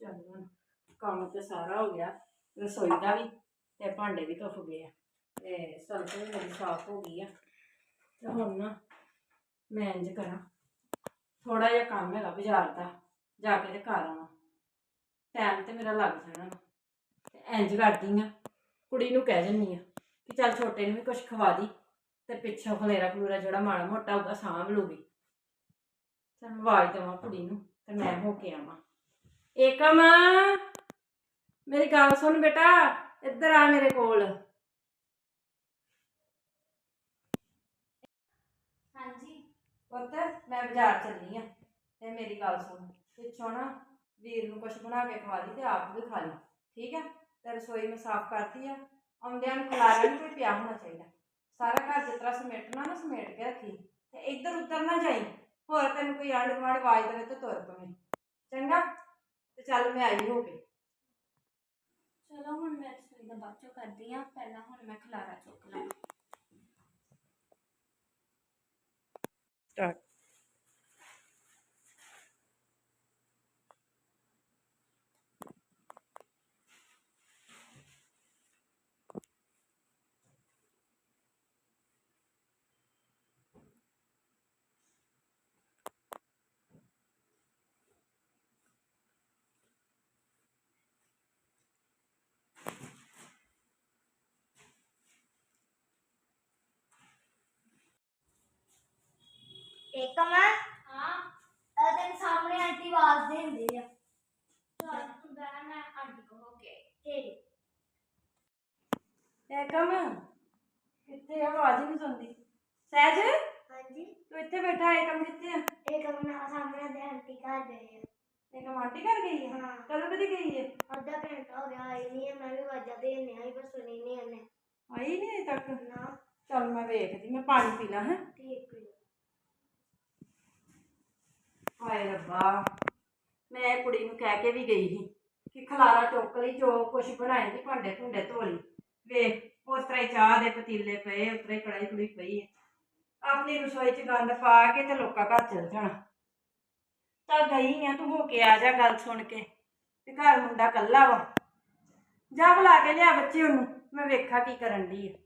ਚੱਲ ਹੁਣ ਕੰਮ ਤੇ ਸਾਰਾ ਹੋ ਗਿਆ, ਰਸੋਈ ਦਾ ਵੀ ਤੇ ਭਾਂਡੇ ਵੀ ਧੁੱਪ ਗਏ ਆ, ਤੇ ਸਲਫ ਵੀ ਮੇਰੀ ਸਾਫ਼ ਹੋ ਗਈ ਆ। ਤੇ ਹੁਣ ਨਾ ਮੈਂ ਇੰਜ ਕਰਾਂ ਥੋੜਾ ਜਿਹਾ ਕੰਮ ਹੈਗਾ ਬਾਜ਼ਾਰ ਦਾ, ਜਾ ਕੇ ਤੇ ਕਰ ਆਵਾਂ। ਟਾਈਮ ਤੇ ਮੇਰਾ ਲੱਗ ਜਾਣਾ ਵਾ। ਤੇ ਇੰਜ ਕਰਦੀ ਆ, ਕੁੜੀ ਨੂੰ ਕਹਿ ਜੰਨੀ ਆ ਕਿ ਚੱਲ ਛੋਟੇ ਨੂੰ ਵੀ ਕੁਝ ਖਵਾ ਦੀ, ਤੇ ਪਿੱਛੋਂ ਖਲੇਰਾ ਖਲੂਰਾ ਜਿਹੜਾ ਮਾੜਾ ਮੋਟਾ ਹੋਊਗਾ ਸਾਂਭ ਲੂਗੀ ਚੱਲ ਆਵਾਜ਼ ਦੇਵਾਂ ਕੁੜੀ ਨੂੰ, ਤੇ ਮੈਂ ਹੋ ਕੇ ਆਵਾਂ। ਏਕਮ, ਮੇਰੀ ਗੱਲ ਸੁਣ ਬੇਟਾ, ਇੱਧਰ ਆ ਮੇਰੇ ਕੋਲ। ਹਾਂਜੀ। ਪੁੱਤ, ਮੈਂ ਬਾਜ਼ਾਰ ਚੱਲੀ ਆ, ਤੇ ਮੇਰੀ ਗੱਲ ਸੁਣ। ਪਿੱਛੋਂ ਨਾ ਵੀਰ ਨੂੰ ਕੁਝ ਬਣਾ ਕੇ ਖਵਾ ਲਈ ਤੇ ਆਪ ਵੀ ਖਾ ਲਈ, ਠੀਕ ਹੈ ਤੇ ਰਸੋਈ ਮੈਂ ਸਾਫ਼ ਕਰਤੀ ਆ। ਆਉਂਦਿਆਂ ਨੂੰ ਖਲਾਰਾ ਨਹੀਂ ਕੋਈ ਪਿਆ ਹੋਣਾ ਚਾਹੀਦਾ। ਸਾਰਾ ਘਰ ਜਿਸ ਤਰ੍ਹਾਂ ਸਮੇਟਣਾ ਨਾ ਸਮੇਟ ਕੇ ਰੱਖੀ ਤੇ ਇੱਧਰ ਉੱਧਰ ਨਾ ਜਾਈ, ਹੋਰ ਤੈਨੂੰ ਕੋਈ ਆਂਢ ਗੁਆਂਢ ਆਵਾਜ਼ ਦੇਵੇ ਤੇ ਤੁਰ ਪਵੇਂ। ਚੰਗਾ? ਤੇ ਚੱਲ ਮੈਂ ਆਈ ਹੋ ਕੇ ਚਲੋ ਹੁਣ ਮੈਂ ਰਸੋਈ ਦਾ ਬਾਅਦ ਚੋਂ ਕਰਦੀ ਆ ਪਹਿਲਾਂ ਹੁਣ ਮੈਂ ਖਲਾਰਾ ਚੁੱਕ ਲਾਂ ਏਕਮ ਆ ਹਾਂ। ਤੇਰੇ ਸਾਹਮਣੇ ਆਂਟੀ ਆਵਾਜ਼ ਦਿੰਦੀ ਆ। ਚਲ ਤੂੰ ਬਹਿ ਮੈਂ ਆਂਟੀ ਕੋ ਹੋ ਕੇ ਠੀਕ ਏਕਮ ਕਿੱਥੇ ਆ ਆਵਾਜ਼ ਹੀ ਨਹੀਂ ਸੁਣਦੀ। ਸਹਿਜ ਹਾਂਜੀ। ਤੂੰ ਇੱਥੇ ਬੈਠਾ ਏਕਮ ਕਿੱਥੇ ਆ? ਏਕਮ ਨਾ ਸਾਹਮਣੇ ਦੇ ਆਂਟੀ ਘਰ ਗਏ ਆ। ਏਕਮ ਆਂਟੀ ਘਰ ਗਈ ਹੈ ਹਾਂ। ਕਦੋਂ ਕਦੀ ਗਈ ਹੈ ਅੱਧਾ ਘੰਟਾ ਹੋ ਗਿਆ ਆਈ ਨਹੀਂ ਹੈ ਮੈਂ ਵੀ ਵਾਜਾ ਦੇਣੇ ਆਈ ਪਰ ਸੁਣੀ ਨਹੀਂ ਉਹਨੇ। ਆਈ ਨਹੀਂ ਅਜੇ ਤੱਕ? ਨਾ। ਚੱਲ ਮੈਂ ਵੇਖਦੀ ਮੈਂ ਪਾਣੀ ਪੀ ਲਾਂ ਹੈ। ਠੀਕ ਹੈ ਹਾਏ ਰੱਬਾ। ਮੈਂ ਕੁੜੀ ਨੂੰ ਕਹਿ ਕੇ ਵੀ ਗਈ ਸੀ ਕਿ ਖਲਾਰਾ ਚੁੱਕ ਲਈ ਜੋ ਕੁਛ ਬਣਾਏਗੀ ਭਾਂਡੇ ਭੁੰਡੇ ਧੋ ਲਈ। ਵੇਖ ਉਸ ਤਰ੍ਹਾਂ ਹੀ ਚਾਹ ਦੇ ਪਤੀਲੇ ਪਏ ਉਸ ਤਰ੍ਹਾਂ ਹੀ ਕੜਾਈ ਕੁੜੀ ਪਈ ਹੈ। ਆਪਣੀ ਰਸੋਈ 'ਚ ਗੰਦ ਪਾ ਕੇ ਤੇ ਲੋਕਾਂ ਘਰ ਚਲ ਜਾਣਾ। ਤਾਂ ਗਈ ਆ ਤੂੰ ਹੋ ਕੇ ਆ ਜਾ ਗੱਲ ਸੁਣ ਕੇ। ਤੇ ਘਰ ਮੁੰਡਾ ਕੱਲਾ ਵਾ। ਜਾ ਬੁਲਾ ਕੇ ਲਿਆ ਬੱਚੇ ਉਹਨੂੰ ਮੈਂ ਵੇਖਾਂ ਕੀ ਕਰਨ ਦੀ ਹੈ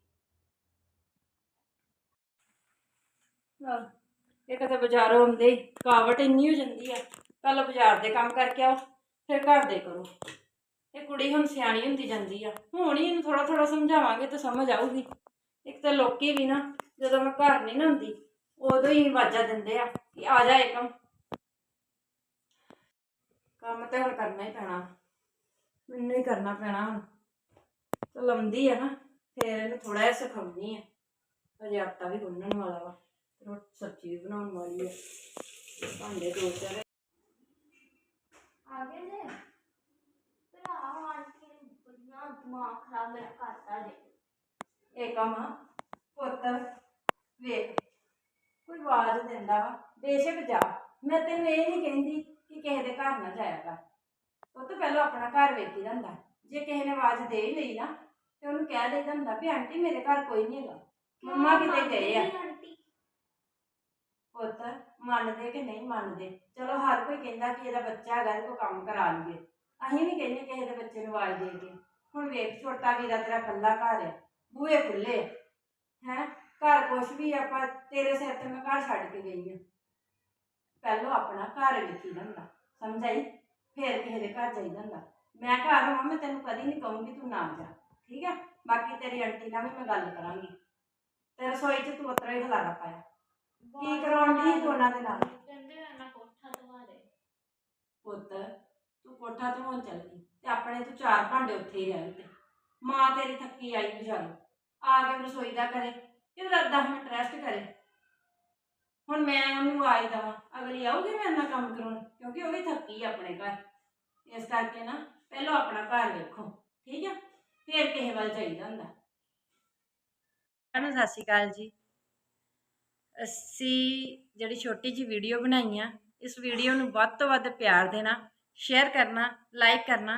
ਆਹ, ਇਹ ਕਦੇ ਬਾਜ਼ਾਰੋਂ ਆਉਂਦੇ ਹੀ ਥਕਾਵਟ ਇੰਨੀ ਹੋ ਜਾਂਦੀ ਆ, ਪਹਿਲਾਂ ਬਾਜ਼ਾਰ ਦੇ ਕੰਮ ਕਰਕੇ ਆਓ, ਫਿਰ ਘਰ ਦੇ ਕਰੋ। ਇਹ ਕੁੜੀ ਹੁਣ ਸਿਆਣੀ ਹੁੰਦੀ ਜਾਂਦੀ ਆ, ਹੁਣ ਹੀ ਇਹਨੂੰ ਥੋੜਾ ਥੋੜਾ ਸਮਝਾਵਾਂਗੇ ਤਾਂ ਸਮਝ ਆਊਗੀ। ਇੱਕ ਤਾਂ ਲੋਕੀ ਵੀ ਨਾ, ਜਦੋਂ ਮੈਂ ਘਰ ਨਹੀਂ ਨਾ ਹੁੰਦੀ, ਉਦੋਂ ਹੀ ਆਵਾਜ਼ਾਂ ਦਿੰਦੇ ਆ ਕਿ ਆ ਜਾ ਏਕਮ ਕੰਮ। ਤਾਂ ਹੁਣ ਕਰਨਾ ਹੀ ਪੈਣਾ, ਮੈਨੂੰ ਹੀ ਕਰਨਾ ਪੈਣਾ ਹੁਣ। ਚਲ ਆਉਂਦੀ ਆ ਨਾ, ਫਿਰ ਇਹਨੂੰ ਥੋੜਾ ਜਿਹਾ ਸਿਖਾਉਣੀ ਆ ਅਜੇ ਆਟਾ ਵੀ ਗੁੰਨਣ ਵਾਲਾ ਵਾ। ਰੋਟੀ ਸਬਜ਼ੀ ਵੀ ਬਣਾਉਣ ਵਾਲੀ ਹੈ ਭਾਂਡੇ ਦੋ ਚਾਰ। ਆ ਗਏ ਜੇ? ਭਰਾ ਆਂਟੀ ਨੇ ਬੜੀਆਂ ਦਿਮਾਗ ਖਰਾਬ ਮੇਰਾ ਕਰਤਾ ਜੇ। ਇਹ ਕੰਮ ਆ। ਪੁੱਤ ਵੇਖ ਕੋਈ ਆਵਾਜ਼ ਦਿੰਦਾ ਵਾ। ਬੇਸ਼ੱਕ ਜਾ। ਮੈਂ ਤੈਨੂੰ ਇਹ ਨਹੀਂ ਕਹਿੰਦੀ ਕਿ ਕਿਸੇ ਦੇ ਘਰ ਨਾ ਜਾਇਆ ਕਰ। ਉਹ ਤਾਂ ਪਹਿਲਾਂ ਆਪਣਾ ਘਰ ਵੇਖੀ ਹੁੰਦਾ। ਜੇ ਕਿਸੇ ਨੇ ਆਵਾਜ਼ ਦੇ ਹੀ ਲਈ ਨਾ ਤੇ ਉਹਨੂੰ ਕਹਿ ਦੇਈਦਾ ਹੁੰਦਾ ਵੀ ਆਂਟੀ ਮੇਰੇ ਘਰ ਕੋਈ ਨਹੀਂ ਹੈਗਾ। ਮੰਮਾ ਕਿਤੇ ਗਏ ਆ। ਆਂਟੀ। ਪੁੱਤ, ਮੰਨਦੇ ਕਿ ਨਹੀਂ ਮੰਨਦੇ? ਚਲੋ ਹਰ ਕੋਈ ਕਹਿੰਦਾ ਕਿ ਇਹਦਾ ਬੱਚਾ ਹੈਗਾ, ਇਹਦੇ ਕੋ ਕੰਮ ਕਰਾ ਲਈਏ। ਅਸੀਂ ਵੀ ਕਹਿੰਦੇ ਕਿਸੇ ਦੇ ਬੱਚੇ ਨੂੰ ਆਵਾਜ਼ ਦੇ ਕੇ ਹੁਣ ਵੇਖ ਛੋਟਾ ਵੀਰਾ ਤੇਰਾ ਕੱਲਾ ਘਰ ਹੈ, ਬੂਹੇ ਖੁੱਲੇ ਹੈ? ਘਰ ਕੁਛ ਵੀ ਆਪਾਂ ਤੇਰੇ ਸਿਰ ਤੇ ਮੈਂ ਘਰ ਛੱਡ ਕੇ ਗਈ ਹਾਂ ਪਹਿਲੋਂ ਆਪਣਾ ਘਰ ਵੇਖੀ ਜਾਂਦਾ, ਸਮਝਾਈ? ਫੇਰ ਕਿਸੇ ਦੇ ਘਰ ਜਾਈਦਾ ਹੁੰਦਾ ਮੈਂ ਘਰ ਹਾਂ ਮੈਂ ਤੈਨੂੰ ਕਦੀ ਨਹੀਂ ਕਹੂੰਗੀ ਤੂੰ ਨਾ ਜਾ, ਠੀਕ ਹੈ ਬਾਕੀ ਤੇਰੀ ਆਂਟੀ ਨਾਲ ਵੀ ਮੈਂ ਗੱਲ ਕਰਾਂਗੀ। ਤੇ ਰਸੋਈ 'ਚ ਤੂੰ ਉਤਰਾ ਹੀ ਖਲਾਰਾ ਪਾਇਆ। ਕੀ ਕਰਾਉਣ ਦੀ ਦੋਨਾਂ ਦੇ ਨਾਲ? ਕਹਿੰਦੇ ਆ ਨਾ ਕੋਠਾ ਧਵਾ ਦੇ। ਪੁੱਤ ਤੂੰ ਕੋਠਾ ਧੋਣ ਚੱਲ ਗਈ ਤੇ ਆਪਣੇ ਤੂੰ ਚਾਰ ਭਾਂਡੇ ਉੱਥੇ ਹੀ ਰਹਿ ਤੇ ਮਾਂ ਤੇਰੀ ਥੱਕੀ ਆਈ ਵਿਚਾਰੀ। ਆ ਕੇ ਰਸੋਈ ਦਾ ਕਰੇ ਕਿਧਰ 10 ਮਿੰਟ ਰੈਸਟ ਕਰੇ। ਹੁਣ ਮੈਂ ਉਹਨੂੰ ਆਈ ਦਵਾਂ ਅਗਲੀ ਆਊਗੀ ਮੈਂ ਇੰਨਾ ਕੰਮ ਕਰਾਉਣ? ਕਿਉਂਕਿ ਉਹ ਵੀ ਥੱਕੀ ਆ ਆਪਣੇ ਘਰ। ਇਸ ਕਰਕੇ ਨਾ ਪਹਿਲਾਂ ਆਪਣਾ ਘਰ ਵੇਖੋ ਠੀਕ ਹੈ ਫਿਰ ਕਿਸੇ ਵੱਲ ਚਾਹੀਦਾ ਹੁੰਦਾ। ਸਤਿ ਸ਼੍ਰੀ ਅਕਾਲ ਜੀ। ਅਸੀਂ ਜਿਹੜੀ ਛੋਟੀ ਜੀ ਵੀਡੀਓ ਬਣਾਈ ਆ, ਇਸ ਵੀਡੀਓ ਨੂੰ ਵੱਧ ਤੋਂ ਵੱਧ ਪਿਆਰ ਦੇਣਾ ਸ਼ੇਅਰ ਕਰਨਾ ਲਾਈਕ ਕਰਨਾ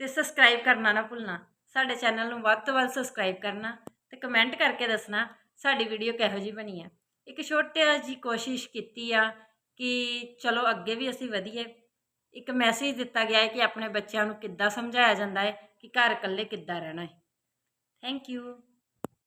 ਤੇ ਸਬਸਕ੍ਰਾਈਬ ਕਰਨਾ ਨਾ ਭੁੱਲਣਾ। ਸਾਡੇ ਚੈਨਲ ਨੂੰ ਵੱਧ ਤੋਂ ਵੱਧ ਸਬਸਕ੍ਰਾਈਬ ਕਰਨਾ ਤੇ ਕਮੈਂਟ ਕਰਕੇ ਦੱਸਣਾ ਸਾਡੀ ਵੀਡੀਓ ਕਿਹੋ ਜੀ ਬਣੀ ਆ। ਇੱਕ ਛੋਟੀ ਜੀ ਕੋਸ਼ਿਸ਼ ਕੀਤੀ ਆ ਕਿ ਚਲੋ ਅੱਗੇ ਵੀ ਅਸੀਂ ਵਧੀਏ। ਇੱਕ ਮੈਸੇਜ ਦਿੱਤਾ ਗਿਆ ਹੈ ਕਿ ਆਪਣੇ ਬੱਚਿਆਂ ਨੂੰ ਕਿੱਦਾਂ ਸਮਝਾਇਆ ਜਾਂਦਾ ਹੈ ਕਿ ਘਰ ਇਕੱਲੇ ਕਿੱਦਾਂ ਰਹਿਣਾ ਹੈ। Thank you